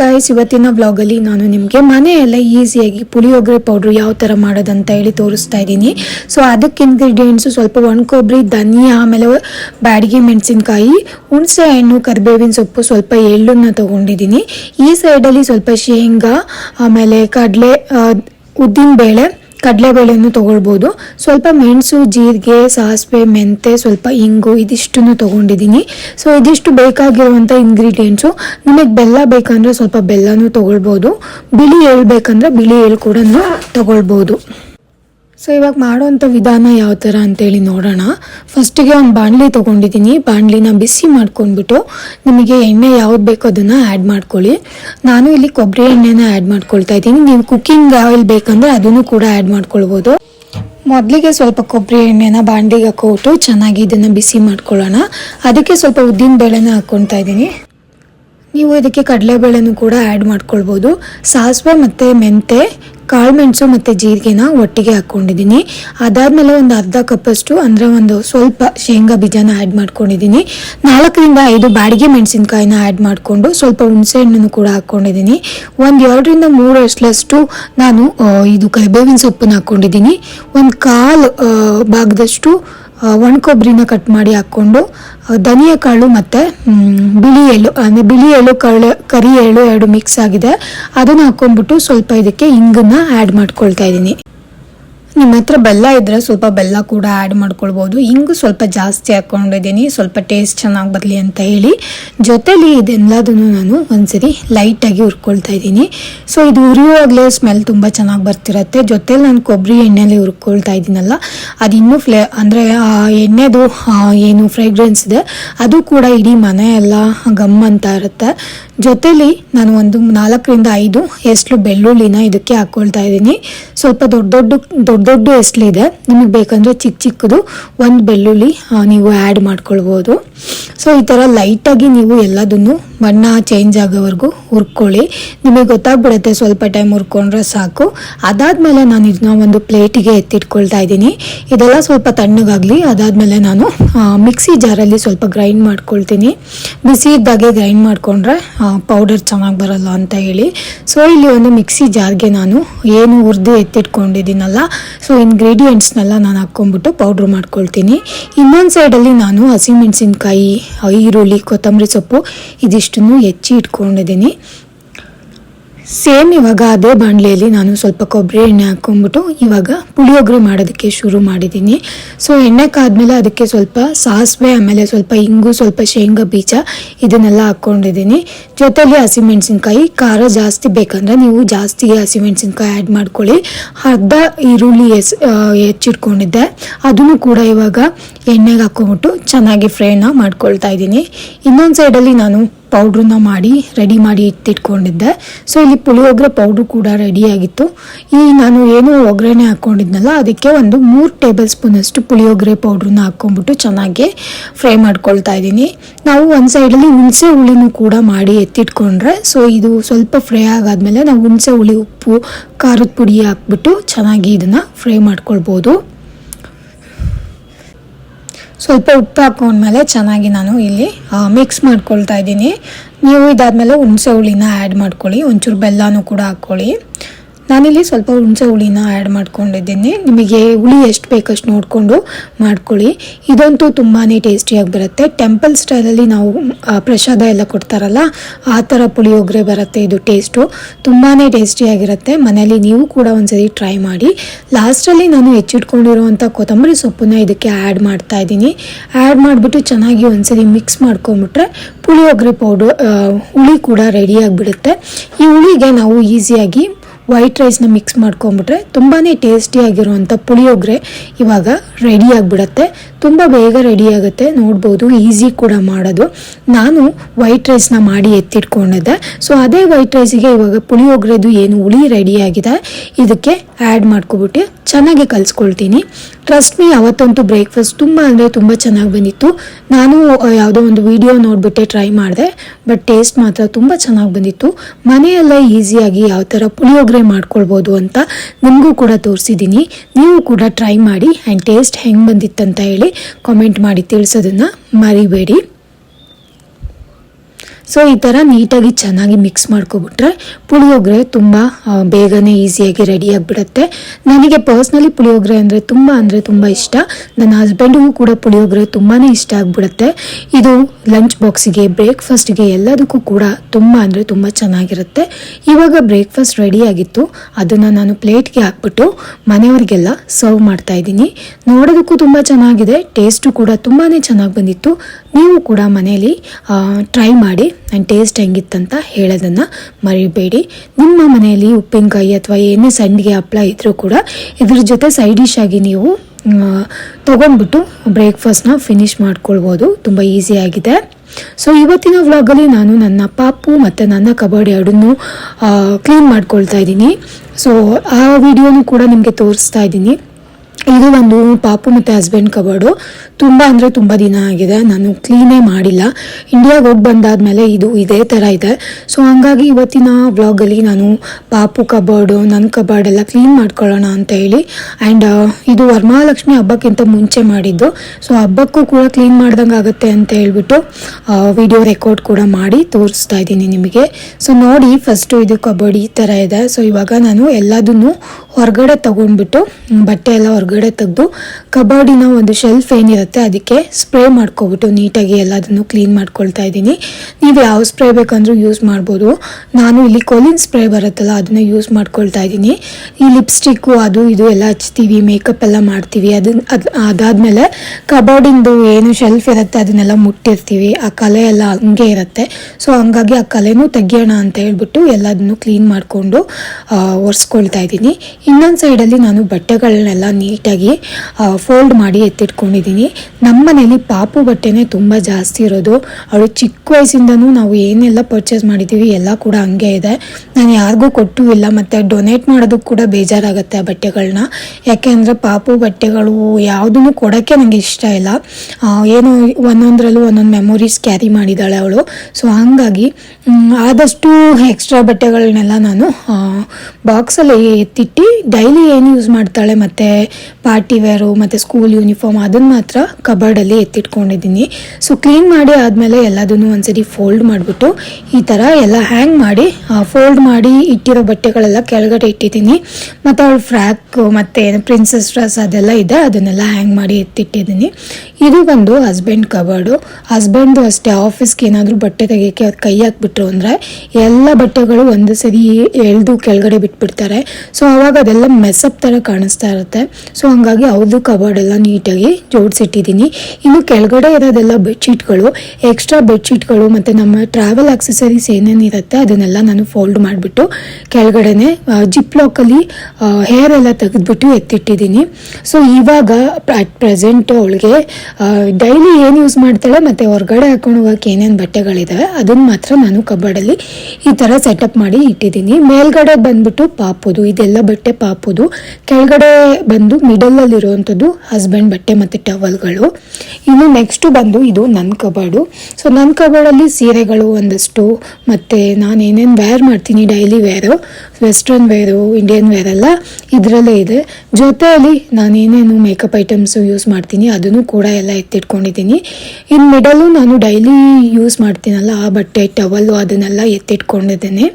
Guys ಇವತ್ತಿನ ವ್ಲಾಗಲ್ಲಿ ನಾನು ನಿಮಗೆ ಮನೆಯಲ್ಲೇ ಈಸಿಯಾಗಿ ಪುಳಿಯೋಗರೆ ಪೌಡ್ರ್ ಯಾವ ಥರ ಮಾಡೋದಂತ ಹೇಳಿ ತೋರಿಸ್ತಾ ಇದ್ದೀನಿ. ಸೊ ಅದಕ್ಕೆ ಇಂಗ್ರೀಡಿಯೆಂಟ್ಸು ಸ್ವಲ್ಪ ಒಣಕೊಬ್ಬರಿ ಧನಿಯಾ, ಆಮೇಲೆ ಬ್ಯಾಡಿಗೆ ಮೆಣಸಿನ್ಕಾಯಿ, ಹುಣಸೆ ಹಣ್ಣು, ಕರಿಬೇವಿನ ಸೊಪ್ಪು, ಸ್ವಲ್ಪ ಎಳ್ಳನ್ನ ತೊಗೊಂಡಿದ್ದೀನಿ. ಈ ಸೈಡಲ್ಲಿ ಸ್ವಲ್ಪ ಶೇಂಗಾ, ಆಮೇಲೆ ಕಡಲೆ ಉದ್ದಿನ ಬೇಳೆ ಕಡಲೆಬೇಳೆಯನ್ನು ತೊಗೊಳ್ಬೋದು. ಸ್ವಲ್ಪ ಮೆಣಸು, ಜೀರಿಗೆ, ಸಾಸಿವೆ, ಮೆಂತೆ, ಸ್ವಲ್ಪ ಇಂಗು ಇದಿಷ್ಟನ್ನು ತೊಗೊಂಡಿದ್ದೀನಿ. ಸೊ ಇದಿಷ್ಟು ಬೇಕಾಗಿರುವಂಥ ಇಂಗ್ರೀಡಿಯೆಂಟ್ಸು ನಿಮಗೆ ಬೆಲ್ಲ ಬೇಕಂದ್ರೆ ಸ್ವಲ್ಪ ಬೆಲ್ಲನೂ ತೊಗೊಳ್ಬೋದು. ಬಿಳಿ ಎಳ್ಳು ಬೇಕಂದ್ರೆ ಬಿಳಿ ಎಳ್ಳು ಕೂಡ ತೊಗೊಳ್ಬೋದು. ಸೊ ಇವಾಗ ಮಾಡೋವಂಥ ವಿಧಾನ ಯಾವ ಥರ ಅಂತೇಳಿ ನೋಡೋಣ. ಫಸ್ಟಿಗೆ ಒಂದು ಬಾಣಲಿ ತೊಗೊಂಡಿದ್ದೀನಿ. ಬಾಣಲಿನ ಬಿಸಿ ಮಾಡ್ಕೊಂಡ್ಬಿಟ್ಟು ನಿಮಗೆ ಎಣ್ಣೆ ಯಾವ್ದು ಬೇಕೋ ಅದನ್ನು ಆ್ಯಡ್ ಮಾಡ್ಕೊಳ್ಳಿ. ನಾನು ಇಲ್ಲಿ ಕೊಬ್ಬರಿ ಎಣ್ಣೆನ ಆ್ಯಡ್ ಮಾಡ್ಕೊಳ್ತಾ ಇದ್ದೀನಿ. ನೀವು ಕುಕ್ಕಿಂಗ್ ಆಯಿಲ್ ಬೇಕಂದರೆ ಅದನ್ನು ಕೂಡ ಆ್ಯಡ್ ಮಾಡ್ಕೊಳ್ಬೋದು. ಮೊದಲಿಗೆ ಸ್ವಲ್ಪ ಕೊಬ್ಬರಿ ಎಣ್ಣೆನ ಬಾಣಲಿಗೆ ಹಾಕೋಟು ಚೆನ್ನಾಗಿ ಇದನ್ನು ಬಿಸಿ ಮಾಡ್ಕೊಳ್ಳೋಣ. ಅದಕ್ಕೆ ಸ್ವಲ್ಪ ಉದ್ದಿನ ಬೇಳೆನ ಹಾಕ್ಕೊಳ್ತಾ ಇದ್ದೀನಿ. ನೀವು ಇದಕ್ಕೆ ಕಡಲೆಬೇಳೆನೂ ಕೂಡ ಆ್ಯಡ್ ಮಾಡ್ಕೊಳ್ಬೋದು. ಸಾಸಿವೆ ಮತ್ತು ಮೆಂತೆ ಕಾಳುಮೆಣಸು ಮತ್ತು ಜೀರಿಗೆನ ಒಟ್ಟಿಗೆ ಹಾಕ್ಕೊಂಡಿದ್ದೀನಿ ಅದಾದಮೇಲೆ ಒಂದು ಅರ್ಧ ಕಪ್ಪಷ್ಟು ಅಂದರೆ ಒಂದು ಸ್ವಲ್ಪ ಶೇಂಗಾ ಬೀಜನ ಆ್ಯಡ್ ಮಾಡ್ಕೊಂಡಿದ್ದೀನಿ. ನಾಲ್ಕರಿಂದ ಐದು ಬಾಡಿಗೆ ಮೆಣಸಿನ್ಕಾಯಿನ ಆ್ಯಡ್ ಮಾಡಿಕೊಂಡು ಸ್ವಲ್ಪ ಹುಣಸೆ ಹಣ್ಣನ್ನು ಕೂಡ ಹಾಕ್ಕೊಂಡಿದ್ದೀನಿ ಒಂದು ಎರಡರಿಂದ ಮೂರು ಅಷ್ಟಲಷ್ಟು ನಾನು ಇದು ಕರಿಬೇವಿನ ಸೊಪ್ಪನ್ನು ಹಾಕ್ಕೊಂಡಿದ್ದೀನಿ ಒಂದು ಕಾಲು ಭಾಗದಷ್ಟು ಒಣಕೊಬ್ಬರಿನ ಕಟ್ ಮಾಡಿ ಹಾಕ್ಕೊಂಡು ಧನಿಯ ಕಾಳು ಮತ್ತು ಬಿಳಿ ಎಳ್ಳು, ಅಂದರೆ ಬಿಳಿ ಎಳ್ಳು, ಕಳ್ಳೆ, ಕರಿ ಎಳ್ಳು ಎರಡು ಮಿಕ್ಸ್ ಆಗಿದೆ. ಅದನ್ನು ಹಾಕ್ಕೊಂಡ್ಬಿಟ್ಟು ಸ್ವಲ್ಪ ಇದಕ್ಕೆ ಇಂಗನ್ನು ಆ್ಯಡ್ ಮಾಡ್ಕೊಳ್ತಾ ಇದ್ದೀನಿ. ನಿಮ್ಮ ಹತ್ರ ಬೆಲ್ಲ ಇದ್ದರೆ ಸ್ವಲ್ಪ ಬೆಲ್ಲ ಕೂಡ ಆ್ಯಡ್ ಮಾಡ್ಕೊಳ್ಬೋದು. ಹಿಂಗು ಸ್ವಲ್ಪ ಜಾಸ್ತಿ ಹಾಕ್ಕೊಂಡಿದ್ದೀನಿ ಸ್ವಲ್ಪ ಟೇಸ್ಟ್ ಚೆನ್ನಾಗಿ ಬರಲಿ ಅಂತ ಹೇಳಿ. ಜೊತೇಲಿ ಇದೆಲ್ಲದನ್ನು ನಾನು ಒಂದ್ಸರಿ ಲೈಟಾಗಿ ಹುರ್ಕೊಳ್ತಾ ಇದ್ದೀನಿ. ಸೊ ಇದು ಉರಿಯುವಾಗಲೇ ಸ್ಮೆಲ್ ತುಂಬ ಚೆನ್ನಾಗಿ ಬರ್ತಿರತ್ತೆ. ಜೊತೇಲಿ ನಾನು ಕೊಬ್ಬರಿ ಎಣ್ಣೆಲಿ ಹುರ್ಕೊಳ್ತಾ ಇದ್ದೀನಲ್ಲ, ಅದು ಇನ್ನೂ ಫ್ಲೇ, ಅಂದರೆ ಎಣ್ಣೆದು ಏನು ಫ್ರೇಗ್ರೆನ್ಸ್ ಇದೆ, ಅದು ಕೂಡ ಇಡೀ ಮನೆ ಎಲ್ಲ ಗಮ್ ಅಂತ ಇರುತ್ತೆ. ಜೊತೇಲಿ ನಾನು ಒಂದು ನಾಲ್ಕರಿಂದ ಐದು ಎಷ್ಟು ಬೆಳ್ಳುಳ್ಳಿನ ಇದಕ್ಕೆ ಹಾಕ್ಕೊಳ್ತಾ ಇದ್ದೀನಿ. ಸ್ವಲ್ಪ ದೊಡ್ಡ ದೊಡ್ಡ ದೊಡ್ಡ ದೊಡ್ಡ ಎಸ್ಲಿದೆ ನಿಮಗೆ ಬೇಕಂದ್ರೆ ಚಿಕ್ಕ ಚಿಕ್ಕದು ಒಂದು ಬೆಳ್ಳುಳ್ಳಿ ನೀವು ಆ್ಯಡ್ ಮಾಡ್ಕೊಳ್ಬೋದು. ಸೊ ಈ ಥರ ಲೈಟಾಗಿ ನೀವು ಎಲ್ಲದನ್ನು ಬಣ್ಣ ಚೇಂಜ್ ಆಗೋವರೆಗೂ ಹುರ್ಕೊಳ್ಳಿ. ನಿಮಗೆ ಗೊತ್ತಾಗ್ಬಿಡುತ್ತೆ ಸ್ವಲ್ಪ ಟೈಮ್ ಹುರ್ಕೊಂಡ್ರೆ ಸಾಕು. ಅದಾದಮೇಲೆ ನಾನು ಇದನ್ನ ಒಂದು ಪ್ಲೇಟಿಗೆ ಎತ್ತಿಟ್ಕೊಳ್ತಾ ಇದ್ದೀನಿ. ಇದೆಲ್ಲ ಸ್ವಲ್ಪ ತಣ್ಣಗಾಗಲಿ, ಅದಾದಮೇಲೆ ನಾನು ಮಿಕ್ಸಿ ಜಾರಲ್ಲಿ ಸ್ವಲ್ಪ ಗ್ರೈಂಡ್ ಮಾಡ್ಕೊಳ್ತೀನಿ. ಬಿಸಿ ಇದ್ದಾಗೆ ಗ್ರೈಂಡ್ ಮಾಡಿಕೊಂಡ್ರೆ ಪೌಡರ್ ಚೆನ್ನಾಗಿ ಬರಲ್ಲ ಅಂತ ಹೇಳಿ. ಸೊ ಇಲ್ಲಿ ಒಂದು ಮಿಕ್ಸಿ ಜಾರ್ಗೆ ನಾನು ಏನು ಹುರಿದು ಎತ್ತಿಟ್ಕೊಂಡಿದ್ದೀನಲ್ಲ ಸೊ ಇಂಗ್ರೀಡಿಯೆಂಟ್ಸ್ನೆಲ್ಲ ನಾನು ಹಾಕ್ಕೊಂಬಿಟ್ಟು ಪೌಡ್ರ್ ಮಾಡ್ಕೊಳ್ತೀನಿ. ಇನ್ನೊಂದು ಸೈಡಲ್ಲಿ ನಾನು ಹಸಿಮೆಣಸಿನ್ಕಾಯಿ ಈರುಳ್ಳಿ, ಕೊತ್ತಂಬರಿ ಸೊಪ್ಪು, ಇದಿಷ್ಟನ್ನು ಹೆಚ್ಚಿ ಇಟ್ಕೊಂಡಿದ್ದೀನಿ. ಸೇಮ್ ಇವಾಗ ಅದೇ ಬಾಣಲೆಯಲ್ಲಿ ನಾನು ಸ್ವಲ್ಪ ಕೊಬ್ಬರಿ ಎಣ್ಣೆ ಹಾಕ್ಕೊಂಡ್ಬಿಟ್ಟು ಇವಾಗ ಪುಳಿಯೋಗರೆ ಮಾಡೋದಕ್ಕೆ ಶುರು ಮಾಡಿದ್ದೀನಿ. ಸೊ ಎಣ್ಣೆ ಕಾದ್ಮೇಲೆ ಅದಕ್ಕೆ ಸ್ವಲ್ಪ ಸಾಸಿವೆ, ಆಮೇಲೆ ಸ್ವಲ್ಪ ಇಂಗು, ಸ್ವಲ್ಪ ಶೇಂಗಾ ಬೀಜ ಇದನ್ನೆಲ್ಲ ಹಾಕ್ಕೊಂಡಿದ್ದೀನಿ. ಜೊತೆಯಲ್ಲಿ ಹಸಿಮೆಣಸಿನ್ಕಾಯಿ, ಖಾರ ಜಾಸ್ತಿ ಬೇಕಂದರೆ ನೀವು ಜಾಸ್ತಿ ಹಸಿಮೆಣಸಿನ್ಕಾಯಿ ಆ್ಯಡ್ ಮಾಡ್ಕೊಳ್ಳಿ. ಅರ್ಧ ಈರುಳ್ಳಿ ಎಸ್ ಹೆಚ್ಚಿಟ್ಕೊಂಡಿದ್ದೆ. ಅದನ್ನು ಕೂಡ ಇವಾಗ ಎಣ್ಣೆಗೆ ಹಾಕ್ಕೊಂಬಿಟ್ಟು ಚೆನ್ನಾಗಿ ಫ್ರೈನ ಮಾಡ್ಕೊಳ್ತಾ ಇದ್ದೀನಿ. ಇನ್ನೊಂದು ಸೈಡಲ್ಲಿ ನಾನು ಪೌಡ್ರನ್ನ ಮಾಡಿ ರೆಡಿ ಮಾಡಿ ಇಟ್ಟಿಟ್ಕೊಂಡಿದ್ದೆ. ಸೊ ಇಲ್ಲಿ ಪುಳಿಯೋಗರೆ ಪೌಡ್ರ್ ಕೂಡ ರೆಡಿಯಾಗಿತ್ತು ಈ ನಾನು ಏನು ಒಗ್ಗರಣೆ ಹಾಕ್ಕೊಂಡಿದ್ನಲ್ಲ ಅದಕ್ಕೆ ಒಂದು ಮೂರು ಟೇಬಲ್ ಸ್ಪೂನಷ್ಟು ಪುಳಿಯೋಗರೆ ಪೌಡ್ರನ್ನ ಹಾಕ್ಕೊಂಡ್ಬಿಟ್ಟು ಚೆನ್ನಾಗಿ ಫ್ರೈ ಮಾಡ್ಕೊಳ್ತಾ ಇದ್ದೀನಿ. ನಾವು ಒಂದು ಸೈಡಲ್ಲಿ ಹುಣಸೆ ಹುಳಿನೂ ಕೂಡ ಮಾಡಿ ಎತ್ತಿಟ್ಕೊಂಡ್ರೆ ಸೊ ಇದು ಸ್ವಲ್ಪ ಫ್ರೈ ಆಗಾದಮೇಲೆ ನಾವು ಹುಣಸೆ ಹುಳಿ, ಉಪ್ಪು, ಖಾರದ ಪುಡಿ ಹಾಕ್ಬಿಟ್ಟು ಚೆನ್ನಾಗಿ ಇದನ್ನು ಫ್ರೈ ಮಾಡ್ಕೊಳ್ಬೋದು. ಸ್ವಲ್ಪ ಉಪ್ಪು ಹಾಕೊಂಡ್ಮೇಲೆ ಚೆನ್ನಾಗಿ ನಾನು ಇಲ್ಲಿ ಮಿಕ್ಸ್ ಮಾಡ್ಕೊಳ್ತಾ ಇದ್ದೀನಿ. ನೀವು ಇದಾದಮೇಲೆ ಹುಣಸೆ ಹುಳಿನ ಆ್ಯಡ್ ಮಾಡ್ಕೊಳ್ಳಿ, ಒಂಚೂರು ಬೆಲ್ಲನೂ ಕೂಡ ಹಾಕ್ಕೊಳ್ಳಿ. ನಾನಿಲ್ಲಿ ಸ್ವಲ್ಪ ಹುಣಸೆ ಹುಳಿನ ಆ್ಯಡ್ ಮಾಡ್ಕೊಂಡಿದ್ದೀನಿ. ನಿಮಗೆ ಹುಳಿ ಎಷ್ಟು ಬೇಕಷ್ಟು ನೋಡಿಕೊಂಡು ಮಾಡ್ಕೊಳ್ಳಿ. ಇದಂತೂ ತುಂಬಾ ಟೇಸ್ಟಿಯಾಗಿ ಬರುತ್ತೆ. ಟೆಂಪಲ್ ಸ್ಟೈಲಲ್ಲಿ ನಾವು ಪ್ರಸಾದ ಎಲ್ಲ ಕೊಡ್ತಾರಲ್ಲ, ಆ ಥರ ಪುಳಿಯೋಗರೆ ಬರುತ್ತೆ ಇದು ಟೇಸ್ಟು ತುಂಬಾ ಟೇಸ್ಟಿಯಾಗಿರುತ್ತೆ ಮನೇಲಿ ನೀವು ಕೂಡ ಒಂದ್ಸರಿ ಟ್ರೈ ಮಾಡಿ. ಲಾಸ್ಟಲ್ಲಿ ನಾನು ಹೆಚ್ಚಿಟ್ಕೊಂಡಿರುವಂಥ ಕೊತ್ತಂಬರಿ ಸೊಪ್ಪನ್ನ ಇದಕ್ಕೆ ಆ್ಯಡ್ ಮಾಡ್ತಾ ಇದ್ದೀನಿ. ಆ್ಯಡ್ ಮಾಡಿಬಿಟ್ಟು ಚೆನ್ನಾಗಿ ಒಂದ್ಸರಿ ಮಿಕ್ಸ್ ಮಾಡ್ಕೊಂಬಿಟ್ರೆ ಪುಳಿಯೋಗರೆ ಪೌಡರ್ ಹುಳಿ ಕೂಡ ರೆಡಿಯಾಗಿಬಿಡುತ್ತೆ ಈ ಹುಳಿಗೆ ನಾವು ಈಸಿಯಾಗಿ ವೈಟ್ ರೈಸ್ನ ಮಿಕ್ಸ್ ಮಾಡ್ಕೊಂಬಿಟ್ರೆ ತುಂಬಾ ಟೇಸ್ಟಿಯಾಗಿರುವಂಥ ಪುಳಿಯೋಗರೆ ಇವಾಗ ರೆಡಿ ಆಗಿಬಿಡತ್ತೆ. ತುಂಬ ಬೇಗ ರೆಡಿ ಆಗುತ್ತೆ. ನೋಡ್ಬೋದು ಈಸಿ ಕೂಡ ಮಾಡೋದು. ನಾನು ವೈಟ್ ರೈಸ್ನ ಮಾಡಿ ಎತ್ತಿಟ್ಕೊಂಡಿದ್ದೆ. ಸೊ ಅದೇ ವೈಟ್ ರೈಸಿಗೆ ಇವಾಗ ಪುಳಿಯೋಗರೆದು ಏನು ಹುಳಿ ರೆಡಿಯಾಗಿದೆ ಇದಕ್ಕೆ ಆ್ಯಡ್ ಮಾಡ್ಕೊಬಿಟ್ಟು ಚೆನ್ನಾಗಿ ಕಲಿಸ್ಕೊಳ್ತೀನಿ. ಟ್ರಸ್ಟ್ ಮೀ ಅವತ್ತಂತೂ ಬ್ರೇಕ್ಫಾಸ್ಟ್ ತುಂಬ ಅಂದರೆ ತುಂಬ ಚೆನ್ನಾಗಿ ಬಂದಿತ್ತು. ನಾನು ಯಾವುದೋ ಒಂದು ವಿಡಿಯೋ ನೋಡಿಬಿಟ್ಟೆ ಟ್ರೈ ಮಾಡಿದೆ. ಬಟ್ ಟೇಸ್ಟ್ ಮಾತ್ರ ತುಂಬ ಚೆನ್ನಾಗಿ ಬಂದಿತ್ತು. ಮನೆಯಲ್ಲೇ ಈಸಿಯಾಗಿ ಯಾವ ಥರ ಪುಳಿಯೋಗರೆ ಮಾಡ್ಕೊಳ್ಬೋದು ಅಂತ ನಿಮಗೂ ಕೂಡ ತೋರಿಸಿದ್ದೀನಿ ನೀವು ಕೂಡ ಟ್ರೈ ಮಾಡಿ ಆ್ಯಂಡ್ ಟೇಸ್ಟ್ ಹೆಂಗೆ ಬಂದಿತ್ತಂತ ಹೇಳಿ ಕಾಮೆಂಟ್ ಮಾಡಿ ತಿಳಿಸೋದನ್ನು ಮರಿಬೇಡಿ. ಸೊ ಈ ಥರ ನೀಟಾಗಿ ಚೆನ್ನಾಗಿ ಮಿಕ್ಸ್ ಮಾಡ್ಕೊಬಿಟ್ರೆ ಪುಳಿಯೋಗರೆ ತುಂಬ ಬೇಗನೆ ಈಸಿಯಾಗಿ ರೆಡಿ ಆಗಿಬಿಡುತ್ತೆ. ನನಗೆ ಪರ್ಸ್ನಲಿ ಪುಳಿಯೋಗರೆ ಅಂದರೆ ತುಂಬ ಅಂದರೆ ತುಂಬ ಇಷ್ಟ. ನನ್ನ ಹಸ್ಬೆಂಡಿಗೂ ಕೂಡ ಪುಳಿಯೋಗರೆ ತುಂಬಾ ಇಷ್ಟ ಆಗಿಬಿಡುತ್ತೆ. ಇದು ಲಂಚ್ ಬಾಕ್ಸಿಗೆ ಬ್ರೇಕ್ಫಾಸ್ಟ್ಗೆ ಎಲ್ಲದಕ್ಕೂ ಕೂಡ ತುಂಬ ಅಂದರೆ ತುಂಬ ಚೆನ್ನಾಗಿರುತ್ತೆ. ಇವಾಗ ಬ್ರೇಕ್ಫಾಸ್ಟ್ ರೆಡಿ ಆಗಿತ್ತು. ಅದನ್ನು ನಾನು ಪ್ಲೇಟ್ಗೆ ಹಾಕ್ಬಿಟ್ಟು ಮನೆಯವರಿಗೆಲ್ಲ ಸರ್ವ್ ಮಾಡ್ತಾ ಇದ್ದೀನಿ. ನೋಡೋದಕ್ಕೂ ತುಂಬ ಚೆನ್ನಾಗಿದೆ. ಟೇಸ್ಟು ಕೂಡ ತುಂಬಾ ಚೆನ್ನಾಗಿ ಬಂದಿತ್ತು. ನೀವು ಕೂಡ ಮನೆಯಲ್ಲಿ ಟ್ರೈ ಮಾಡಿ. ನನ್ನ ಟೇಸ್ಟ್ ಹೆಂಗಿತ್ತಂತ ಹೇಳೋದನ್ನು ಮರಿಬೇಡಿ. ನಿಮ್ಮ ಮನೆಯಲ್ಲಿ ಉಪ್ಪಿನಕಾಯಿ ಅಥವಾ ಏನೇ ಸಂಡಿಗೆ ಹಪ್ಪಳ ಇದ್ದರೂ ಕೂಡ ಇದ್ರ ಜೊತೆ ಸೈಡ್ ಡಿಶ್ ಆಗಿ ನೀವು ತೊಗೊಂಡ್ಬಿಟ್ಟು ಬ್ರೇಕ್ಫಾಸ್ಟ್ನ ಫಿನಿಶ್ ಮಾಡ್ಕೊಳ್ಬೋದು. ತುಂಬ ಈಸಿಯಾಗಿದೆ ಸೊ ಇವತ್ತಿನ ವ್ಲಾಗಲ್ಲಿ ನಾನು ನನ್ನ ಪಾಪು ಮತ್ತು ನನ್ನ ಕಬಡ್ಡಿ ಎರಡನ್ನೂ ಕ್ಲೀನ್ ಮಾಡ್ಕೊಳ್ತಾ ಇದ್ದೀನಿ. ಸೊ ಆ ವಿಡಿಯೋನು ಕೂಡ ನಿಮಗೆ ತೋರಿಸ್ತಾ ಇದ್ದೀನಿ. ಇದು ಒಂದು ಪಾಪು ಮತ್ತು ಹಸ್ಬೆಂಡ್ ಕಬರ್ಡು ತುಂಬ ಅಂದರೆ ತುಂಬ ದಿನ ಆಗಿದೆ. ನಾನು ಕ್ಲೀನೇ ಮಾಡಿಲ್ಲ. ಇಂಡಿಯಾಗೆ ಹೋಗಿ ಬಂದಾದಮೇಲೆ ಇದು ಇದೇ ಥರ ಇದೆ. ಸೊ ಹಂಗಾಗಿ ಇವತ್ತಿನ ವ್ಲಾಗಲ್ಲಿ ನಾನು ಪಾಪು ಕಬೋರ್ಡು ನನ್ನ ಕಬಾರ್ಡ್ ಎಲ್ಲ ಕ್ಲೀನ್ ಮಾಡ್ಕೊಳ್ಳೋಣ ಅಂತ ಹೇಳಿ. ಆ್ಯಂಡ್ ಇದು ವರಮಹಾಲಕ್ಷ್ಮಿ ಹಬ್ಬಕ್ಕಿಂತ ಮುಂಚೆ ಮಾಡಿದ್ದು. ಸೊ ಹಬ್ಬಕ್ಕೂ ಕೂಡ ಕ್ಲೀನ್ ಮಾಡ್ದಂಗೆ ಆಗುತ್ತೆ ಅಂತ ಹೇಳ್ಬಿಟ್ಟು ವಿಡಿಯೋ ರೆಕಾರ್ಡ್ ಕೂಡ ಮಾಡಿ ತೋರಿಸ್ತಾ ಇದ್ದೀನಿ ನಿಮಗೆ. ಸೊ ನೋಡಿ ಫಸ್ಟು ಇದು ಕಬೋರ್ಡ್ ಈ ಥರ ಇದೆ. ಸೊ ಇವಾಗ ನಾನು ಎಲ್ಲದನ್ನು ಹೊರಗಡೆ ತಗೊಂಡ್ಬಿಟ್ಟು, ಬಟ್ಟೆ ಎಲ್ಲ ಹೊರಗಡೆ ತೆಗೆದು ಕಬಾರ್ಡಿನ ಒಂದು ಶೆಲ್ಫ್ ಏನಿರುತ್ತೆ ಅದಕ್ಕೆ ಸ್ಪ್ರೇ ಮಾಡ್ಕೊಬಿಟ್ಟು ನೀಟಾಗಿ ಎಲ್ಲದನ್ನು ಕ್ಲೀನ್ ಮಾಡ್ಕೊಳ್ತಾ ಇದ್ದೀನಿ. ನೀವು ಯಾವ ಸ್ಪ್ರೇ ಬೇಕಂದ್ರೂ ಯೂಸ್ ಮಾಡ್ಬೋದು. ನಾನು ಇಲ್ಲಿ ಕೊಲಿನ್ ಸ್ಪ್ರೇ ಬರುತ್ತಲ್ಲ, ಅದನ್ನು ಯೂಸ್ ಮಾಡ್ಕೊಳ್ತಾ ಇದ್ದೀನಿ. ಈ ಲಿಪ್ಸ್ಟಿಕ್ಕು ಅದು ಇದು ಎಲ್ಲ ಹಚ್ತೀವಿ ಮೇಕಪ್ ಎಲ್ಲ ಮಾಡ್ತೀವಿ. ಅದನ್ನ ಅದು ಅದಾದಮೇಲೆ ಕಬಾರ್ಡಿಂದು ಏನು ಶೆಲ್ಫ್ ಇರುತ್ತೆ ಅದನ್ನೆಲ್ಲ ಮುಟ್ಟಿರ್ತೀವಿ. ಆ ಕಲೆ ಎಲ್ಲ ಹಂಗೆ ಇರುತ್ತೆ. ಸೊ ಹಂಗಾಗಿ ಆ ಕಲೆನೂ ತೆಗಿಯೋಣ ಅಂತ ಹೇಳ್ಬಿಟ್ಟು ಎಲ್ಲದನ್ನು ಕ್ಲೀನ್ ಮಾಡಿಕೊಂಡು ಒರೆಸ್ಕೊಳ್ತಾ ಇದ್ದೀನಿ. ಇನ್ನೊಂದು ಸೈಡಲ್ಲಿ ನಾನು ಬಟ್ಟೆಗಳನ್ನೆಲ್ಲ ನೀಟಾಗಿ ಫೋಲ್ಡ್ ಮಾಡಿ ಎತ್ತಿಟ್ಕೊಂಡಿದ್ದೀನಿ ನಮ್ಮ ಮನೇಲಿ ಪಾಪು ಬಟ್ಟೆನೇ ತುಂಬ ಜಾಸ್ತಿ ಇರೋದು. ಅವಳು ಚಿಕ್ಕ ವಯಸ್ಸಿಂದನೂ ನಾವು ಏನೆಲ್ಲ ಪರ್ಚೇಸ್ ಮಾಡಿದ್ದೀವಿ ಎಲ್ಲ ಕೂಡ ಹಂಗೆ ಇದೆ. ನಾನು ಯಾರಿಗೂ ಕೊಟ್ಟು ಇಲ್ಲ, ಮತ್ತು ಡೊನೇಟ್ ಮಾಡೋದಕ್ಕೆ ಕೂಡ ಬೇಜಾರಾಗುತ್ತೆ ಆ ಬಟ್ಟೆಗಳನ್ನ ಯಾಕೆ ಅಂದರೆ ಪಾಪು ಬಟ್ಟೆಗಳು ಯಾವುದನ್ನು ಕೊಡೋಕ್ಕೆ ನನಗೆ ಇಷ್ಟ ಇಲ್ಲ. ಏನು ಏನೋ ಒಂದೊಂದರಲ್ಲೂ ಒಂದೊಂದು ಮೆಮೊರೀಸ್ ಕ್ಯಾರಿ ಮಾಡಿದ್ದಾಳೆ ಅವಳು. ಸೊ ಹಂಗಾಗಿ ಆದಷ್ಟು ಎಕ್ಸ್ಟ್ರಾ ಬಟ್ಟೆಗಳನ್ನೆಲ್ಲ ನಾನು ಬಾಕ್ಸಲ್ಲಿ ಎತ್ತಿಟ್ಟು ಡೈಲಿ ಏನು ಯೂಸ್ ಮಾಡ್ತಾಳೆ, ಮತ್ತು ಪಾರ್ಟಿ ವೇರು ಮತ್ತು ಸ್ಕೂಲ್ ಯೂನಿಫಾರ್ಮ್ ಅದನ್ನು ಮಾತ್ರ ಕಬರ್ಡಲ್ಲಿ ಎತ್ತಿಟ್ಕೊಂಡಿದ್ದೀನಿ. ಸೊ ಕ್ಲೀನ್ ಮಾಡಿ ಆದಮೇಲೆ ಎಲ್ಲದನ್ನು ಒಂದ್ಸರಿ ಫೋಲ್ಡ್ ಮಾಡಿಬಿಟ್ಟು ಈ ಥರ ಎಲ್ಲ ಹ್ಯಾಂಗ್ ಮಾಡಿ ಫೋಲ್ಡ್ ಮಾಡಿ ಇಟ್ಟಿರೋ ಬಟ್ಟೆಗಳೆಲ್ಲ ಕೆಳಗಡೆ ಇಟ್ಟಿದ್ದೀನಿ. ಮತ್ತು ಅವಳು ಫ್ರಾಕ್ ಮತ್ತು ಏನು ಪ್ರಿನ್ಸಸ್ ಡ್ರೆಸ್ ಅದೆಲ್ಲ ಇದೆ, ಅದನ್ನೆಲ್ಲ ಹ್ಯಾಂಗ್ ಮಾಡಿ ಎತ್ತಿಟ್ಟಿದ್ದೀನಿ. ಇದು ಬಂದು ಹಸ್ಬೆಂಡ್ ಕಬರ್ಡು ಹಸ್ಬೆಂಡು ಅಷ್ಟೇ ಆಫೀಸ್ಗೆ ಏನಾದರೂ ಬಟ್ಟೆ ತೆಗಿಯೋಕ್ಕೆ ಅವ್ರು ಕೈ ಹಾಕ್ಬಿಟ್ರು ಅಂದರೆ ಎಲ್ಲ ಬಟ್ಟೆಗಳು ಒಂದು ಸರಿ ಎಳೆದು ಕೆಳಗಡೆ ಬಿಟ್ಬಿಡ್ತಾರೆ. ಸೊ ಅವಾಗ ಅದೆಲ್ಲ ಮೆಸಪ್ ಥರ ಕಾಣಿಸ್ತಾ ಇರುತ್ತೆ. ಸೊ ಹಂಗಾಗಿ ಅವ್ರದ್ದು ಕಬಾರ್ಡ್ ಎಲ್ಲ ನೀಟಾಗಿ ಜೋಡಿಸಿಟ್ಟಿದ್ದೀನಿ. ಇನ್ನು ಕೆಳಗಡೆ ಇರೋದೆಲ್ಲ ಬೆಡ್ಶೀಟ್ಗಳು ಎಕ್ಸ್ಟ್ರಾ ಬೆಡ್ಶೀಟ್ಗಳು ಮತ್ತು ನಮ್ಮ ಟ್ರಾವೆಲ್ ಆಕ್ಸೆಸರೀಸ್ ಏನೇನಿರುತ್ತೆ ಅದನ್ನೆಲ್ಲ ನಾನು ಫೋಲ್ಡ್ ಮಾಡಿಬಿಟ್ಟು ಕೆಳಗಡೆನೆ ಜಿಪ್ ಲಾಕಲ್ಲಿ ಹೇರ್ ಎಲ್ಲ ತೆಗೆದ್ಬಿಟ್ಟು ಎತ್ತಿಟ್ಟಿದ್ದೀನಿ. ಸೊ ಇವಾಗ ಅಟ್ ಪ್ರೆಸೆಂಟ್ ಅವಳಿಗೆ ಡೈಲಿ ಏನು ಯೂಸ್ ಮಾಡ್ತಾಳೆ ಮತ್ತು ಹೊರಗಡೆ ಹಾಕೊಂಡು ಹೋಗೋಕೆ ಏನೇನು ಬಟ್ಟೆಗಳಿದ್ದಾವೆ ಅದನ್ನು ಮಾತ್ರ ನಾನು ಕಬಾರ್ಡಲ್ಲಿ ಈ ಥರ ಸೆಟಪ್ ಮಾಡಿ ಇಟ್ಟಿದ್ದೀನಿ. ಮೇಲ್ಗಡೆ ಬಂದ್ಬಿಟ್ಟು ಪಾಪುದು, ಇದೆಲ್ಲ ಬಟ್ಟೆ ಪಾಪುದು. ಕೆಳಗಡೆ ಬಂದು ಮಿಡಲಲ್ಲಿರುವಂಥದ್ದು ಹಸ್ಬೆಂಡ್ ಬಟ್ಟೆ ಮತ್ತು ಟವಲ್ಗಳು. ಇನ್ನು ನೆಕ್ಸ್ಟು ಬಂದು ಇದು ನನ್ನ ಕಬಾರ್ಡು ಸೊ ನನ್ನ ಕಬಾರ್ಡಲ್ಲಿ ಸೀರೆಗಳು ಒಂದಷ್ಟು, ಮತ್ತು ನಾನು ಏನೇನು ವೇರ್ ಮಾಡ್ತೀನಿ daily wear western wear Indian wear ಎಲ್ಲ ಇದರಲ್ಲೇ ಇದೆ. ಜೊತೆಯಲ್ಲಿ ನಾನೇನೇನು ಮೇಕಪ್ ಐಟಮ್ಸು ಯೂಸ್ ಮಾಡ್ತೀನಿ, ಅದನ್ನು ಕೂಡ ಎಲ್ಲ ಎತ್ತಿಟ್ಕೊಂಡಿದ್ದೀನಿ. ಇನ್ನು ಮಿಡಲು ನಾನು ಡೈಲಿ ಯೂಸ್ ಮಾಡ್ತೀನಲ್ಲ, ಆ ಬಟ್ಟೆ ಟವಲ್ಲು ಅದನ್ನೆಲ್ಲ ಎತ್ತಿಟ್ಕೊಂಡಿದ್ದೇನೆ.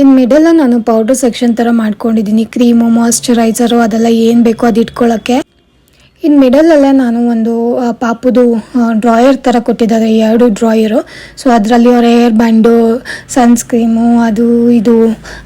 ಇನ್ನು ಮಿಡಲ್ ನಾನು ಪೌಡರ್ ಸೆಕ್ಷನ್ ತರ ಮಾಡ್ಕೊಂಡಿದ್ದೀನಿ. ಕ್ರೀಮು ಮಾಯಶ್ಚರೈಸರು ಅದೆಲ್ಲ ಏನ್ ಬೇಕೋ ಅದ್ ಇಟ್ಕೊಳ್ಳೋಕ್ಕೆ ಇನ್ನು ಮಿಡಲಲ್ಲೇ ನಾನು ಒಂದು ಪಾಪುದು ಡ್ರಾಯರ್ ಥರ ಕೊಟ್ಟಿದ್ದಾರೆ ಎರಡು ಡ್ರಾಯರು. ಸೊ ಅದರಲ್ಲಿ ಅವ್ರ ಹೇರ್ ಬ್ಯಾಂಡು, ಸನ್ಸ್ಕ್ರೀಮು, ಅದು ಇದು,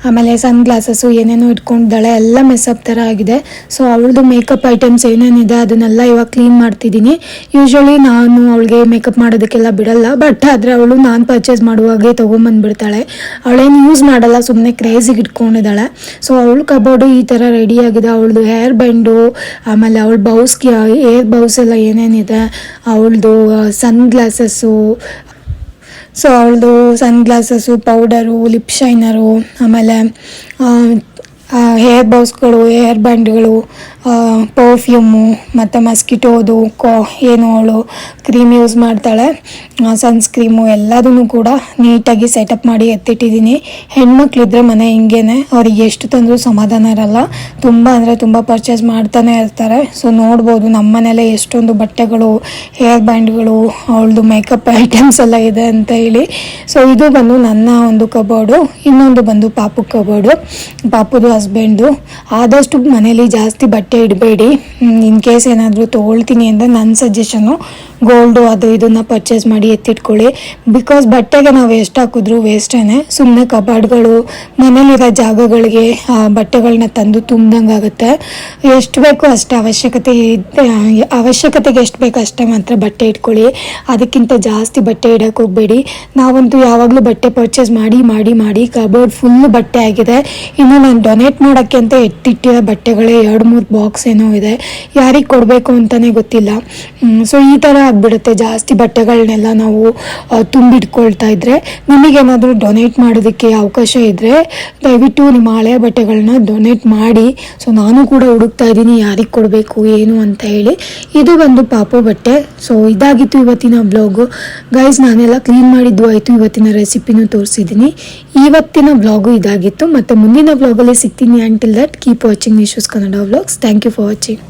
ಆಮೇಲೆ ಸನ್ ಗ್ಲಾಸಸ್ಸು ಏನೇನೋ ಇಟ್ಕೊಂಡಿದ್ದಾಳೆ, ಎಲ್ಲ ಮೆಸ್ಸಪ್ ಥರ ಆಗಿದೆ. ಸೊ ಅವಳದು ಮೇಕಪ್ ಐಟಮ್ಸ್ ಏನೇನಿದೆ ಅದನ್ನೆಲ್ಲ ಇವಾಗ ಕ್ಲೀನ್ ಮಾಡ್ತಿದ್ದೀನಿ. ಯೂಶ್ವಲಿ ನಾನು ಅವಳಿಗೆ ಮೇಕಪ್ ಮಾಡೋದಕ್ಕೆಲ್ಲ ಬಿಡಲ್ಲ ಬಟ್ ಆದರೆ ಅವಳು ನಾನು ಪರ್ಚೇಸ್ ಮಾಡುವಾಗೆ ತೊಗೊಂಬಂದುಬಿಡ್ತಾಳೆ. ಅವಳೇನು ಯೂಸ್ ಮಾಡಲ್ಲ ಸುಮ್ಮನೆ ಕ್ರೇಜಿಗೆ ಇಟ್ಕೊಂಡಿದ್ದಾಳೆ. ಸೊ ಅವಳು ಕಬೋರ್ಡು ಈ ಥರ ರೆಡಿ ಆಗಿದೆ. ಅವಳದು ಹೇರ್ ಬ್ಯಾಂಡು ಆಮೇಲೆ ಅವಳ ಬೌಸ್ಗೆ ಏರ್ ಬೌಸ್ ಎಲ್ಲ ಏನೇನಿದೆ, ಅವಳದು ಸನ್ ಗ್ಲಾಸಸ್ಸು ಸೊ ಅವಳದು sun glasses powder lip shiner ಆಮೇಲೆ ಹೇರ್ ಬೌಸ್ಗಳು ಹೇರ್ ಬ್ಯಾಂಡ್ಗಳು ಪರ್ಫ್ಯೂಮು ಮತ್ತು ಮಸ್ಕಿಟೋದು ಕೋ, ಏನು ಅವಳು ಕ್ರೀಮ್ ಯೂಸ್ ಮಾಡ್ತಾಳೆ. ಸನ್ಸ್ಕ್ರೀಮು ಎಲ್ಲದನ್ನು ಕೂಡ ನೀಟಾಗಿ ಸೆಟಪ್ ಮಾಡಿ ಎತ್ತಿಟ್ಟಿದ್ದೀನಿ. ಹೆಣ್ಮಕ್ಳಿದ್ರೆ ಮನೆ ಹಿಂಗೇನೆ, ಅವ್ರಿಗೆ ಎಷ್ಟು ತಂದರೂ ಸಮಾಧಾನ ಇರಲ್ಲ. ತುಂಬ ಅಂದರೆ ತುಂಬ ಪರ್ಚೇಸ್ ಮಾಡ್ತಾನೆ ಇರ್ತಾರೆ. ಸೊ ನೋಡ್ಬೋದು ನಮ್ಮ ಮನೇಲೆ ಎಷ್ಟೊಂದು ಬಟ್ಟೆಗಳು ಹೇರ್ ಬ್ಯಾಂಡ್ಗಳು ಅವಳದು ಮೇಕಪ್ ಐಟಮ್ಸ್ ಎಲ್ಲ ಇದೆ ಅಂತ ಹೇಳಿ. ಸೊ ಇದು ಬಂದು ನನ್ನ ಒಂದು ಕಬೋರ್ಡು ಇನ್ನೊಂದು ಬಂದು ಪಾಪು ಕಬೋರ್ಡು ಪಾಪುದು ಹಸ್ಬೆಂಡು ಆದಷ್ಟು ಮನೇಲಿ ಜಾಸ್ತಿ ಬಟ್ಟೆ ಇಡಬೇಡಿ ಇನ್ ಕೇಸ್ ಏನಾದರೂ ತೊಗೊಳ್ತೀನಿ ಅಂದರೆ ನನ್ನ ಸಜೆಷನು ಗೋಲ್ಡು ಅದು ಇದನ್ನ ಪರ್ಚೇಸ್ ಮಾಡಿ ಎತ್ತಿಟ್ಕೊಳ್ಳಿ. ಬಿಕಾಸ್ ಬಟ್ಟೆಗೆ ನಾವು ಎಷ್ಟು ಹಾಕಿದ್ರು ವೇಸ್ಟೇನೆ ಸುಮ್ಮನೆ ಕಬಾಡ್ಗಳು, ಮನೇಲಿರೋ ಜಾಗಗಳಿಗೆ ಬಟ್ಟೆಗಳನ್ನ ತಂದು ತುಂಬ್ದಂಗೆ ಆಗುತ್ತೆ. ಎಷ್ಟು ಬೇಕು ಅಷ್ಟು ಅವಶ್ಯಕತೆ ಅವಶ್ಯಕತೆಗೆ ಎಷ್ಟು ಬೇಕು ಅಷ್ಟೇ ಮಾತ್ರ ಬಟ್ಟೆ ಇಟ್ಕೊಳ್ಳಿ. ಅದಕ್ಕಿಂತ ಜಾಸ್ತಿ ಬಟ್ಟೆ ಇಡೋಕೆ ಹೋಗಬೇಡಿ. ನಾವಂತೂ ಯಾವಾಗಲೂ ಬಟ್ಟೆ ಪರ್ಚೇಸ್ ಮಾಡಿ ಮಾಡಿ ಮಾಡಿ ಕಬೋರ್ಡ್ ಫುಲ್ ಬಟ್ಟೆ ಆಗಿದೆ. ಇನ್ನು ನಾನು ಡೊನೇಟ್ ಮಾಡೋಕ್ಕೆ ಅಂತ ಎತ್ತಿಟ್ಟಿರೋ ಬಟ್ಟೆಗಳೇ ಎರಡು, ಮೂರು ಬಾಕ್ಸ್ ಏನೋ ಇದೆ. ಯಾರಿಗೆ ಕೊಡಬೇಕು ಅಂತಲೇ ಗೊತ್ತಿಲ್ಲ. ಸೊ ಈ ಥರ ಆಗಿಬಿಡುತ್ತೆ. ಜಾಸ್ತಿ ಬಟ್ಟೆಗಳನ್ನೆಲ್ಲ ನಾವು ತುಂಬಿಟ್ಕೊಳ್ತಾ ಇದ್ರೆ ನಿಮಗೇನಾದರೂ ಡೊನೇಟ್ ಮಾಡೋದಕ್ಕೆ ಅವಕಾಶ ಇದ್ದರೆ ದಯವಿಟ್ಟು ನಿಮ್ಮ ಹಳೆಯ ಬಟ್ಟೆಗಳನ್ನ ಡೊನೇಟ್ ಮಾಡಿ. ಸೊ ನಾನು ಕೂಡ ಹುಡುಕ್ತಾ ಇದ್ದೀನಿ, ಯಾರಿಗೆ ಕೊಡಬೇಕು, ಏನು ಅಂತ ಹೇಳಿ. ಇದು ಒಂದು ಪಾಪು ಬಟ್ಟೆ. ಸೊ ಇದಾಗಿತ್ತು ಇವತ್ತಿನ ಬ್ಲಾಗು ಗೈಸ್ ನಾನೆಲ್ಲ ಕ್ಲೀನ್ ಮಾಡಿದ್ದು ಆಯಿತು. ಇವತ್ತಿನ ರೆಸಿಪಿನೂ ತೋರಿಸಿದ್ದೀನಿ. ಇವತ್ತಿನ ಬ್ಲಾಗು ಇದಾಗಿತ್ತು. ಮತ್ತು ಮುಂದಿನ ಬ್ಲಾಗಲ್ಲಿ ಸಿಗ್ತೀನಿ. Until that keep watching Nishu's Kannada vlogs thank you for watching